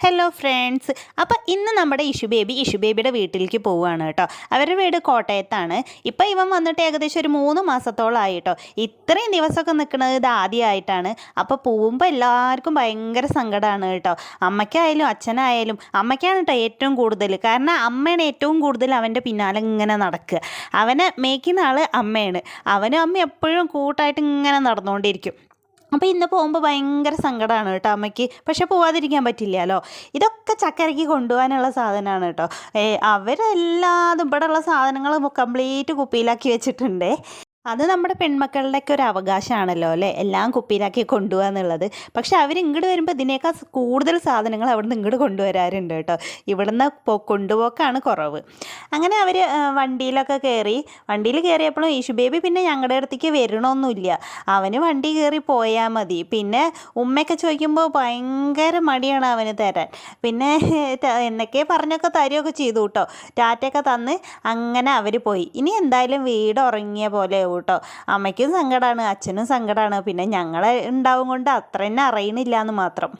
Hello friends അപ്പോൾ ഇന്ന് നമ്മുടെ ഇഷു ബേബി ഇഷു ബേബിയുടെ വീട്ടിലേക്ക് പോവുകയാണ് കേട്ടോ. അവരുടെ വീട് കോട്ടയത്താണ്. ഇപ്പോൾ ഇവൻ വന്നിട്ട് ഏകദേശം ഒരു മൂന്ന് മാസത്തോളമായി കേട്ടോ. ഇത്രയും ദിവസമൊക്കെ നിൽക്കുന്നത് ഇത് ആദ്യമായിട്ടാണ്. അപ്പോൾ പോകുമ്പോൾ എല്ലാവർക്കും ഭയങ്കര സങ്കടമാണ് കേട്ടോ. അമ്മയ്ക്കായാലും അച്ഛനായാലും അമ്മയ്ക്കാണ് കേട്ടോ ഏറ്റവും കൂടുതൽ. കാരണം അമ്മയാണ് ഏറ്റവും കൂടുതൽ അവന്റെ പിന്നാലെ ഇങ്ങനെ നടക്കുക. അവനെ മേക്കുന്ന ആൾ അമ്മയാണ്. അവനും അമ്മ എപ്പോഴും കൂട്ടായിട്ട് ഇങ്ങനെ നടന്നുകൊണ്ടിരിക്കും. അപ്പോൾ ഇന്ന് പോകുമ്പോൾ ഭയങ്കര സങ്കടമാണ് കേട്ടോ അമ്മയ്ക്ക്. പക്ഷെ പോവാതിരിക്കാൻ പറ്റില്ലല്ലോ. ഇതൊക്കെ ചക്കരയ്ക്ക് കൊണ്ടുപോകാനുള്ള സാധനമാണ് കേട്ടോ. അവരെല്ലാതും അവരെല്ലാതും ഇവിടെയുള്ള സാധനങ്ങൾ കംപ്ലീറ്റ് കുപ്പിയിലാക്കി വെച്ചിട്ടുണ്ട്. അത് നമ്മുടെ പെൺമക്കളുടെയൊക്കെ ഒരു അവകാശമാണല്ലോ അല്ലേ? എല്ലാം കുപ്പിയിലാക്കി കൊണ്ടുപോകുക എന്നുള്ളത്. പക്ഷേ അവർ ഇങ്ങോട്ട് വരുമ്പോൾ ഇതിനേക്കാൾ കൂടുതൽ സാധനങ്ങൾ അവിടുന്ന് ഇങ്ങോട്ട് കൊണ്ടുവരാറുണ്ട് കേട്ടോ. ഇവിടുന്ന് കൊണ്ടുപോക്കാണ് കുറവ്. അങ്ങനെ അവർ വണ്ടിയിലൊക്കെ കയറി വണ്ടിയിൽ കയറിയപ്പോഴും യേശു ബേബി പിന്നെ ഞങ്ങളുടെ അടുത്തേക്ക് വരണമൊന്നുമില്ല അവന് വണ്ടി കയറി പോയാൽ മതി. പിന്നെ ഉമ്മയൊക്കെ ചോദിക്കുമ്പോൾ ഭയങ്കര മടിയാണ് അവന് തരാൻ. പിന്നെ എന്നൊക്കെ പറഞ്ഞൊക്കെ തരുമൊക്കെ ചെയ്തു കേട്ടോ. ടാറ്റയൊക്കെ തന്ന് അങ്ങനെ അവർ പോയി. ഇനി എന്തായാലും വീട് ഉറങ്ങിയ പോലെ കേട്ടോ. അമ്മയ്ക്കും സങ്കടമാണ് അച്ഛനും സങ്കടമാണ് പിന്നെ ഞങ്ങളെ ഉണ്ടാവും കൊണ്ട് അത്ര തന്നെ അറിയണില്ല എന്ന് മാത്രം.